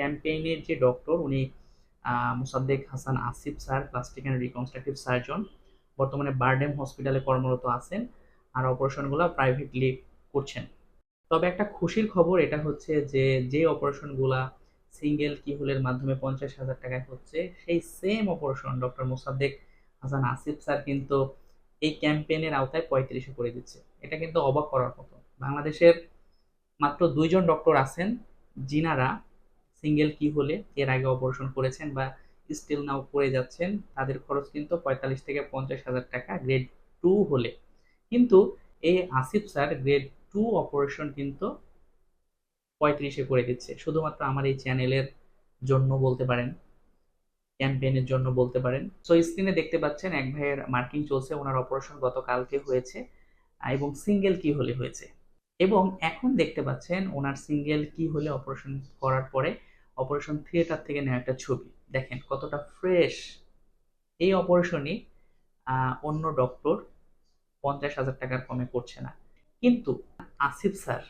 ক্যাম্পেইনের যে ডক্টর, উনি Mosaddek Hasan Asif sir, plastic and reconstructive surgeon, বর্তমানে বারডেম হসপিটালে কর্মরত আছেন আর অপারেশনগুলো প্রাইভেটলি করছেন। তবে একটা খুশির খবর এটা হচ্ছে যে যে অপারেশনগুলা সিঙ্গেল কিহুলের মাধ্যমে পঞ্চাশ হাজার টাকায় হচ্ছে, সেই same operation doctor Mosaddek Hasan Asif sir কিন্তু এই ক্যাম্পেইনের আওতায় পঁয়ত্রিশে করে দিচ্ছে। এটা কিন্তু অবাক করার মতো। বাংলাদেশের মাত্র দুইজন ডক্টর আছেন, যিনারা সিঙ্গেল কি হলে এর আগে অপারেশন করেছেন বা স্টিল নাও করে যাচ্ছেন, তাদের খরচ কিন্তু পঁয়তাল্লিশ থেকে পঞ্চাশ হাজার টাকা গ্রেড টু হলে। কিন্তু এই Asif sir grade two operation কিন্তু পঁয়ত্রিশে করে দিচ্ছে। শুধুমাত্র আমার এই চ্যানেলের জন্য বলতে পারেন ক্যাম্পেইনের জন্য বলতে পারেন। সো স্ক্রিনে দেখতে পাচ্ছেন এক ভাইয়ের মার্কিং চলছে, ওনার অপারেশন গতকালকে হয়েছে, এবং সিঙ্গেল কি হলে হয়েছে। এবং এখন দেখতে পাচ্ছেন ওনার সিঙ্গেল কি হলে অপারেশন করার পরে অপারেশন থিয়েটার থেকে নেওয়া একটা ছবি। দেখেন কতটা ফ্রেশ। এই অপারেশনই অন্য ডক্টর পঞ্চাশ হাজার টাকার কমে করছে না। কিন্তু আসিফ স্যার